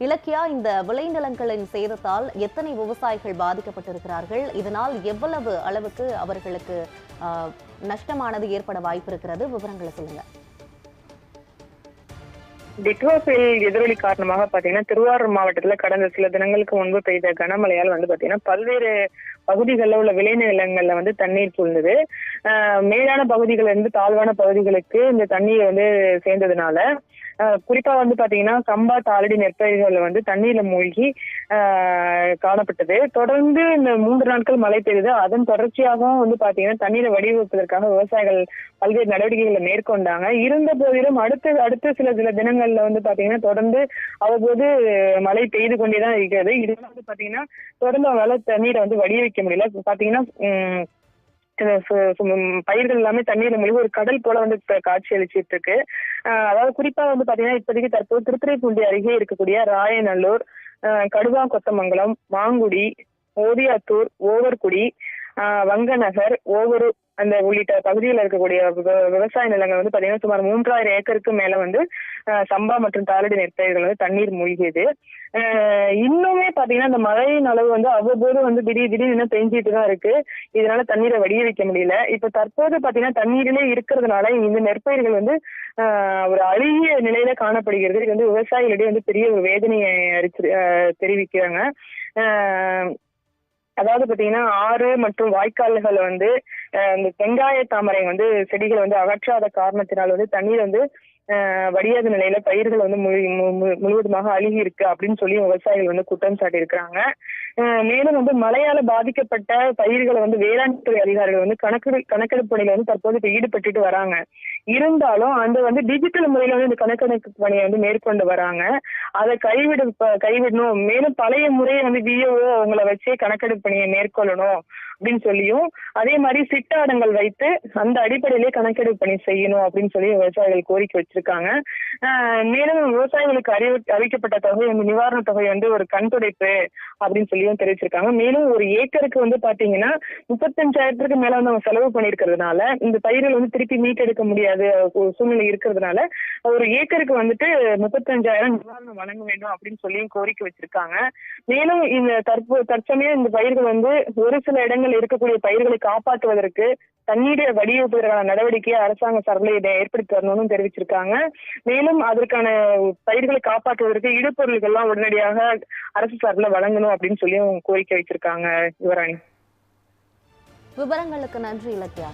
இலக்கியா இந்த விளைநிலங்களின் சேதத்தால் எத்தனை விவசாயிகள் பாதிக்கப்பட்டிருக்கிறார்கள்? இதனால் எவ்வளவு அளவுக்கு அவர்களுக்கு ஆஹ், நஷ்டமானது ஏற்பட வாய்ப்பு இருக்கிறது? விவரங்களை சொல்லுங்க. டிட்வா புயல் எதிரொலி காரணமாக பாத்தீங்கன்னா திருவாரூர் மாவட்டத்துல கடந்த சில தினங்களுக்கு முன்பு பெய்த கனமழையால் வந்து பாத்தீங்கன்னா பல்வேறு பகுதிகளில் உள்ள விளைநிலங்கள்ல வந்து தண்ணீர் சூழ்ந்தது மேலான பகுதிகளில் இருந்து தாழ்வான பகுதிகளுக்கு இந்த தண்ணீர் வந்து சேர்ந்ததுனால குறிப்பா வந்து பாத்தீங்கன்னா கம்பா தாளடி நெற்பயிர்கள் வந்து தண்ணீர்ல மூழ்கி காணப்பட்டது. தொடர்ந்து இந்த மூன்று நாட்கள் மழை பெய்தது. அதன் தொடர்ச்சியாகவும் வந்து பாத்தீங்கன்னா தண்ணீரை வடிவமைப்பதற்காக விவசாயிகள் பல்வேறு நடவடிக்கைகளை மேற்கொண்டாங்க. இருந்த போதிலும் அடுத்த அடுத்த சில சில தினங்கள்ல வந்து பாத்தீங்கன்னா தொடர்ந்து அவ்வப்போது மழை பெய்து கொண்டேதான் இருக்கிறது. இதெல்லாம் வந்து பாத்தீங்கன்னா தொடர்ந்து அவங்களால தண்ணீரை வந்து வடிய வைக்க முடியல. பாத்தீங்கன்னா பயிர்கள் எல்லாமே தண்ணீர் மூழ்கி ஒரு கடல் போல வந்து காட்சி அளிச்சிட்டு இருக்கு. அதாவது குறிப்பா வந்து பாத்தீங்கன்னா இப்போதைக்கு தற்போது திருத்துறைப்பூண்டி அருகே இருக்கக்கூடிய ராயநல்லூர் கடுவா கொத்தமங்கலம் மாங்குடி ஓதியாத்தூர் ஓவர்குடி வங்கநகர் ஓவரு அந்த உள்ளிட்ட பகுதியில் இருக்கக்கூடிய விவ- விவசாய நிலங்கள் வந்து பாத்தீங்கன்னா சுமார் மூன்றாயிரம் ஏக்கருக்கு மேல வந்து சம்பா மற்றும் தாளடி நெற்பயிர்கள் வந்து தண்ணீர் மூழ்கியது. இன்னுமே பாத்தீங்கன்னா இந்த மழையின் அளவு வந்து அவ்வப்போது வந்து திடீர் திடீர்னு பெஞ்சிட்டு தான் இருக்கு. இதனால தண்ணீரை வடிய வைக்க முடியல. இப்ப தற்போது பாத்தீங்கன்னா தண்ணீரிலே இருக்கிறதுனால இந்த நெற்பயிர்கள் வந்து ஒரு அழுகிய நிலையில காணப்படுகிறது. இது வந்து விவசாயிகளிடையே வந்து பெரிய ஒரு வேதனையை அரிச்சு தெரிவிக்கிறாங்க. ஆஹ் அதாவது பாத்தீங்கன்னா ஆறு மற்றும் வாய்க்கால்கள் வந்து ஆஹ் இந்த வெங்காய தாமரை வந்து செடிகளை வந்து அகற்றாத காரணத்தினால் வந்து தண்ணீர் வந்து ஆஹ் வடியாத நிலையில பயிர்கள் வந்து முழு மு- மு- முழுவதுமாக அழுகி இருக்கு அப்படின்னு சொல்லி விவசாயிகள் வந்து குற்றம் சாட்டியிருக்கிறாங்க. ஆஹ் மேலும் வந்து மழையால பாதிக்கப்பட்ட பயிர்களை வந்து வேளாண் துறை அதிகாரிகள் வந்து கணக்கெடு கணக்கெடுப்பு பணியில வந்து தற்போது இப்ப ஈடுபட்டுட்டு வராங்க. இருந்தாலும் அந்த வந்து டிஜிட்டல் முறையில வந்து இந்த கணக்கெடுப்பு பணியை வந்து மேற்கொண்டு வராங்க. அதை கைவிட ப- கைவிடணும். மேலும் பழைய முறையை வந்து விஓ அவங்கள வச்சே கணக்கெடுப்பு பணியை மேற்கொள்ளணும் அப்படின்னு சொல்லியும் அதே மாதிரி சிட்டாடங்கள் வைத்து அந்த அடிப்படையிலே கணக்கெடுப்பு பணி செய்யணும் அப்படின்னு சொல்லி விவசாயிகள் கோரிக்கை வச்சிருக்காங்க. ஆஹ் மேலும் விவசாயிகளுக்கு அறிவி அறிவிக்கப்பட்ட தொகை வந்து நிவாரண தொகை வந்து ஒரு கண் துடைப்பு அப்படின்னு சொல்லியும் தெரிவிச்சிருக்காங்க. மேலும் ஒரு ஏக்கருக்கு வந்து பாத்தீங்கன்னா முப்பத்தஞ்சாயிரத்துக்கு மேல வந்து அவங்க செலவு பண்ணிருக்கிறதுனால இந்த பயிர்கள் வந்து திருப்பி மீட்டெடுக்க முடியாது. ஒரு சூழ்நிலை இருக்கிறதுனால ஒரு ஏக்கருக்கு வந்துட்டு முப்பத்தஞ்சாயிரம் நிவாரணம் வழங்க வேண்டும் அப்படின்னு சொல்லியும் கோரிக்கை வச்சிருக்காங்க. மேலும் இந்த தற்போ தற்சமயம் இந்த பயிர்கள் வந்து ஒரு சில இடங்கள் இருக்கக்கூடிய பயிர்களை காப்பாற்றுவதற்கு தண்ணீரை வடிவமைப்பதற்கான நடவடிக்கையை அரசாங்க சார்பில் இதை ஏற்படுத்தி வரணும்னு தெரிவிச்சிருக்காங்க. மேலும் அதற்கான பயிர்களை காப்பாற்றுவதற்கு இடுபொருள்கள்லாம் உடனடியாக அரசு சார்பில் வழங்கணும் அப்படின்னு சொல்லியும் கோரிக்கை வச்சிருக்காங்க யுவராணி. விவரங்களுக்கு நன்றி இலக்கியா.